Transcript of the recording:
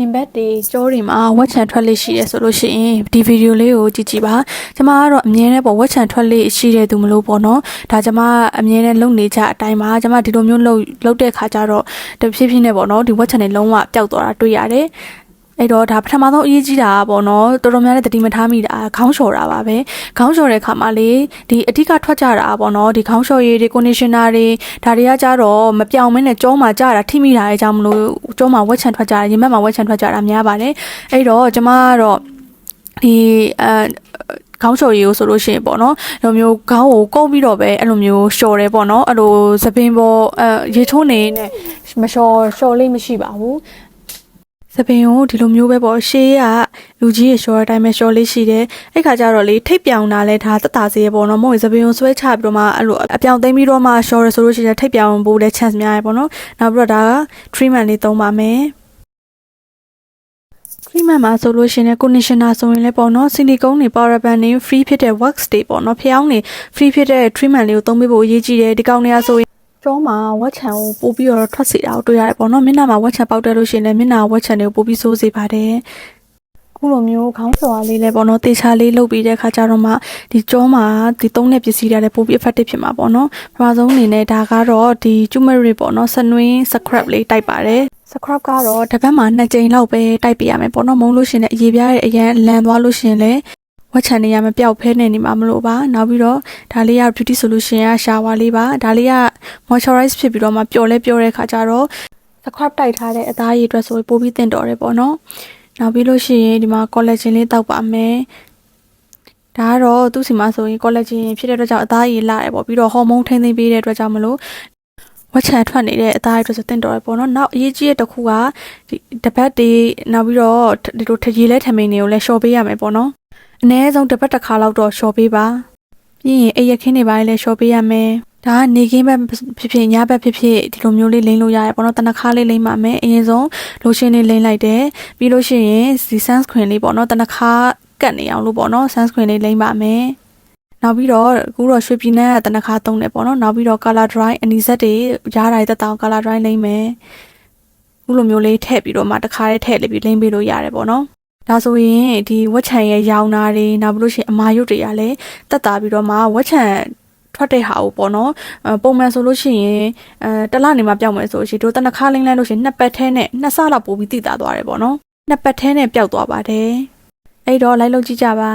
ရင်ဘတ်တွေကြောတွေမှာဝက်ချံထွက်လေးရှိတယ်ဆိုလို့ရှိရင်ဒီဗီဒီယိုလေးကိုကြည့်ကြည့်ပါကျမကတော့အမြဲတမ်းပေါ့ဝက်ချံထွက်လေးရှိတဲ့သူမလို့ပေါ့နော်ဒါကျမအမြဲတမ်းလုပ်နေကြအတိုင်းမှာကျမဒီလိုမျိုးလုပ်လုပ်တဲ့ခါကျတော့တဖြည်းဖြည်းနဲ့ပေါ့နော်ဒီဝက်ချံတွေလုံးဝပျောက်သွားတာတွေ့ရတယ် အဲ့တော့ဒါပထမဆုံးအရေးကြီးတာကပေါ့နော်တော်တော်များများတတိမထားမိတာခေါင်းလျှော်တာပါပဲခေါင်းလျှော်တဲ့ခါမှာလေဒီအဓိကထွက်ကြတာပေါ့နော်ဒီခေါင်းလျှော်ရည်တွေ conditioner တွေဒါတွေကကြတော့မပြောင်းမင်းနဲ့ကြောမှာကြတာထိမိတာရဲ့အကြောင်းမလို့ကြောမှာဝက်ချံထွက်ကြတာရင်ဘတ်မှာဝက်ချံထွက်ကြတာများပါတယ်အဲ့တော့ကျမကတော့ဒီအဲခေါင်းလျှော်ရည်ကိုဆိုလို့ရှိရင်ပေါ့နော်အဲ့လိုမျိုးခေါင်းကိုကုတ်ပြီးတော့ပဲအဲ့လိုမျိုးလျှော်တယ်ပေါ့နော်အဲ့လိုသပင်ပေါ်အဲရေချိုးနေနဲ့မလျှော်လျှော်လေးမရှိပါဘူးစ ပင်ကိုဒီလိုမျိုးပဲပေါ့ရှေးကလူကြီးရဲ့ short အတိုင်းပဲ short လေးရှိတယ်အဲ့ခါကျတော့လေထိပ်ပြောင်တာလဲဒါတက်တာစေရပေါ့နော်မဟုတ်ရင်စပင်ကိုဆွဲချပြီးတော့မှအဲ့လိုအပြောင်သိမ်းပြီးတော့မှ short ရဆိုလို့ရှိရင်ထိပ်ပြောင်ဖို့လဲ chance များရပေါ့နော်နောက်ပြီးတော့ဒါက treatment လေးသုံးပါမယ် treatment မှာဆိုလို့ရှိရင် conditioner ဆိုရင်လည်းပေါ့နော်ဆီလီကုန်းတွေ paraben တွေ free ဖြစ်တဲ့ wax တွေပေါ့နော်ဖျောင်းတွေ free ဖြစ်တဲ့ treatment လေးကိုသုံးပေးဖို့အရေးကြီးတယ်ဒီကောင်တွေကဆိုရင် ကျောမှာဝက်ချံကိုပို့ပြီးတော့ထွက်စေတာကိုတွေ့ရတယ်ပေါ့နော်မျက်နှာမှာဝက်ချံပေါက်တယ်လို့ရှိရင်လည်းမျက်နှာဝက်ချံတွေကိုပို့ပြီးဆိုးစေပါတယ်ခုလိုမျိုးခေါင်းစော်အားလေးလည်းပေါ့နော်တေချာလေးလုပ်ပြီးတဲ့အခါကျတော့မှဒီကျောမှာဒီသုံးတဲ့ပစ္စည်းတွေလည်းပို့ပြီး effective ဖြစ်မှာပေါ့နော်ပထမဆုံးအနေနဲ့ဒါကတော့ဒီ turmeric ပေါ့နော်ဆနွင်း scrub လေးတိုက်ပါတယ် scrub ကတော့တစ်ပတ်မှာနှစ်ကြိမ်လောက်ပဲတိုက်ပေးရမယ်ပေါ့နော်မုံလို့ရှရင်လည်းအရေးပြားရဲ့အရန်လန်သွားလို့ရှရင်လည်း ဝက်ချန်နေရမပြောက်ဖဲနေနေမှာမလို့ပါနောက်ပြီးတော့ဒါလေးက beauty solution က shower လေးပါဒါလေးက moisturize ဖြစ်ပြီးတော့မှပျော်လဲပျော်တဲ့ခါကျတော့ scrub တိုက်ထားတဲ့အသားရည်အတွက်ဆိုရင်ပိုပြီးသင့်တော်တယ်ပေါ့နော်နောက်ပြီးလို့ရှိရင်ဒီမှာ collagen လေးတောက်ပါမယ်ဒါကတော့သူ့စီမှာဆိုရင် collagen ဖြစ်တဲ့အတွက်ကြောင့်အသားရည်လာတယ်ပေါ့ပြီးတော့ဟော်မုန်းထိန်းသိမ်းပေးတဲ့အတွက်ကြောင့်မလို့ဝက်ချန်ထွက်နေတဲ့အသားရည်အတွက်ဆိုတင့်တော်ရပေါ့နော်နောက်အရေးကြီးတဲ့တစ်ခုကဒီတပတ်တွေနောက်ပြီးတော့ဒီလိုထရေလဲထမိန်တွေကိုလည်းလျှော်ပေးရမယ်ပေါ့နော် အနည်းဆုံးတစ်ပတ်တစ်ခါလောက်တော့လျှော်ပေးပါပြီးရင်အိပ်ရခင်းတွေပိုင်းလည်းလျှော်ပေးရမယ်ဒါကနေခင်းဘက်ဖြစ်ဖြစ်ညဘက်ဖြစ်ဖြစ်ဒီလိုမျိုးလေးလိမ့်လို့ရတယ်ပေါ့နော်တနခါလေးလိမ့်ပါမယ်အရင်ဆုံးလိုရှင်လေးလိမ့်လိုက်တယ်ပြီးလို့ရှိရင်ဒီ sunscreen လေးပေါ့နော်တနခါကတ်နေအောင်လို့ပေါ့နော် sunscreen လေးလိမ့်ပါမယ်နောက်ပြီးတော့အခုတော့ရွှေပြည်နယ်ကတနခါသုံးတယ်ပေါ့နော်နောက်ပြီးတော့ color dry အနီစက်တွေရားတိုင်းတက်တောင် color dry လိမ့်မယ်ခုလိုမျိုးလေးထည့်ပြီးတော့မှတခါလေးထည့်လေးပြီးလိမ့်ပေးလို့ရတယ်ပေါ့နော် ဒါဆိုရင်ဒီဝက်ချံရဲ့ရောင်နာတွေနောက်ပြီးလို့ရှိရင်အမာရုပ်တွေကလည်းတက်တာပြီးတော့မှဝက်ချံထွက်တဲ့ဟာကိုပေါ့နော်အဲပုံမှန်ဆိုလို့ရှိရင်အဲတစ်လနေမှပျောက်မယ်ဆိုရှင်တို့တနခါလိမ့်လိုက်လို့ရှိရင်နှစ်ပတ်ထဲနဲ့နှစ်ဆလောက်ပို့ပြီးတည်တာသွားတယ်ပေါ့နော်နှစ်ပတ်ထဲနဲ့ပျောက်သွားပါတယ်အဲ့တော့လိုက်လို့ကြည့်ကြပါ